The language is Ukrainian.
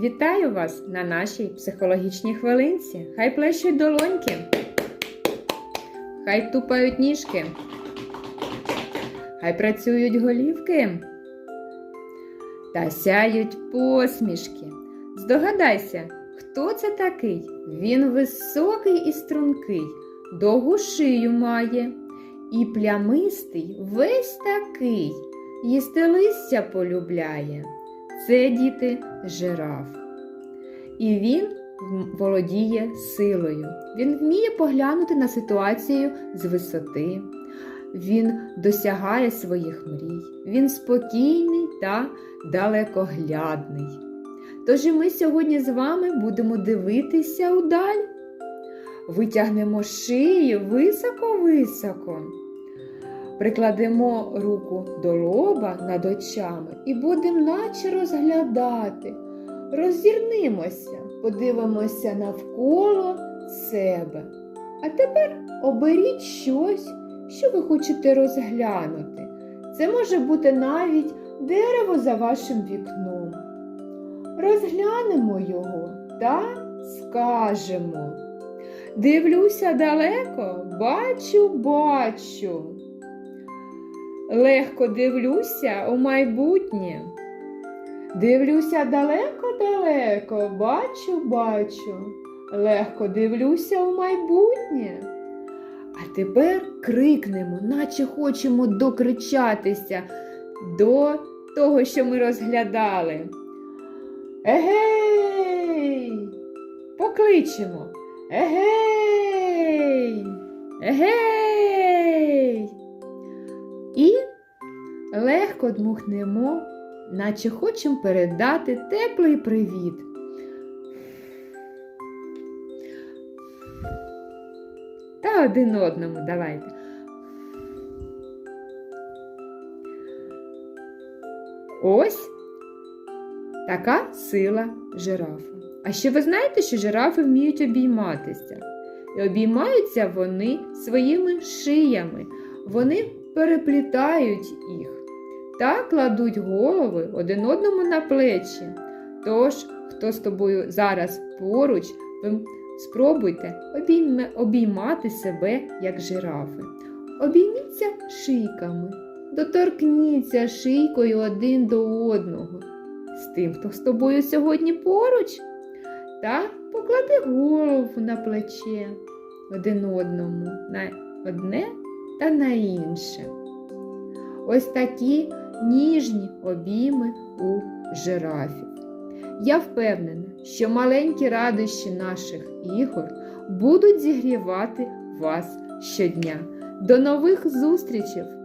Вітаю вас на нашій психологічній хвилинці. Хай плещуть долоньки, хай тупають ніжки, хай працюють голівки та сяють посмішки. Здогадайся, хто це такий? Він високий і стрункий, довгу шию має, і плямистий весь такий, їсти листя полюбляє. Це діти жираф. І він володіє силою. Він вміє поглянути на ситуацію з висоти. Він досягає своїх мрій. Він спокійний та далекоглядний. Тож і ми сьогодні з вами будемо дивитися удаль. Витягнемо шию високо-високо. Прикладемо руку до лоба над очами і будемо наче розглядати. Роззірнимося, подивимося навколо себе. А тепер оберіть щось, що ви хочете розглянути. Це може бути навіть дерево за вашим вікном. Розглянемо його та скажемо. Дивлюся далеко, бачу, бачу. Легко дивлюся у майбутнє. Дивлюся далеко-далеко, бачу, бачу. Легко дивлюся у майбутнє. А тепер крикнемо, наче хочемо докричатися до того, що ми розглядали. Егей! Покличемо. Егей! Егей! Легко дмухнемо, наче хочемо передати теплий привіт. Та один одному давайте. Ось така сила жирафа. А ще ви знаєте, що жирафи вміють обійматися. І обіймаються вони своїми шиями. Вони переплітають їх та кладуть голови один одному на плечі. Тож, хто з тобою зараз поруч, ви спробуйте обійме- обіймати себе як жирафи. Обійміться шийками, доторкніться шийкою один до одного. З тим, хто з тобою сьогодні поруч, та поклади голову на плече один одному на одне та на інше. Ось такі ніжні обійми у жирафів. Я впевнена, що маленькі радощі наших ігор будуть зігрівати вас щодня. До нових зустрічей!